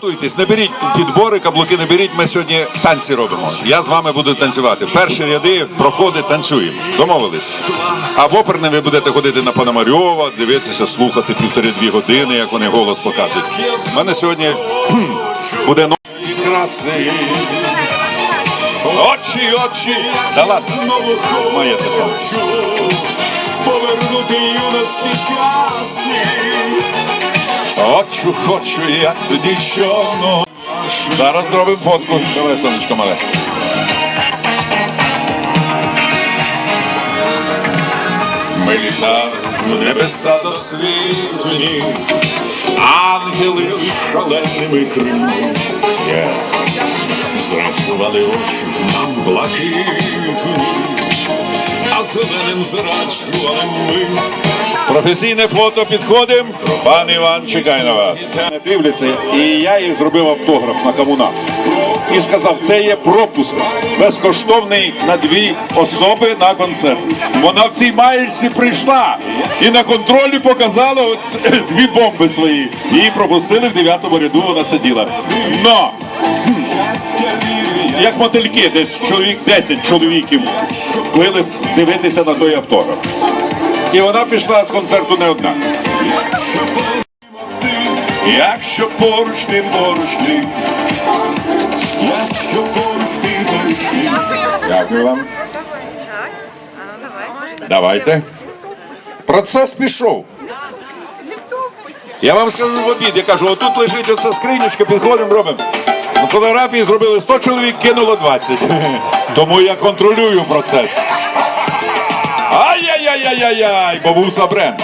Приготуйтесь, наберіть підбори, каблуки наберіть. Ми сьогодні танці робимо. Я з вами буду танцювати. Перші ряди проходи танцюємо. Домовились. А в оперне ви будете ходити на Пономарьова, дивитися, слухати півтори-дві години, як вони голос показують. У мене сьогодні буде краси. Очі, очі. Да ладно. Моє те саме. Хочу повернути. Хочу, хочу, я тоді щоно. Зараз зробимо фотку. Давай, сонечко мале. Ми літали в небеса до світу ні. Ангели Шаленими крилами є. зраджували очі нам блакитні, а зеленим зраджували ми. Професійне фото підходимо. Пан Іван чекає на вас. Дивляться, і я їй зробив автограф на комунах. І сказав, це є пропуск безкоштовний на дві особи на концерт. Вона в цій маєчці прийшла і на контролі показала дві бомби свої. Її пропустили в дев'ятому ряду, вона сиділа. Но як мотильки, десь чоловік 10 чоловіків сплили дивитися на той автограф. І вона пішла з концерту не одна. Якщо поруч ти поруч ти. Якщо поруч ти поруч ти, Дякую вам. Давайте. Процес пішов. Я вам сказав в обід, я кажу, отут лежить оця скринючка, підходимо, робимо. Фотографії зробили 100 чоловік, кинуло 20. Тому я контролюю процес. Ай-яй-яй-яй-яй, бо був Сабрен.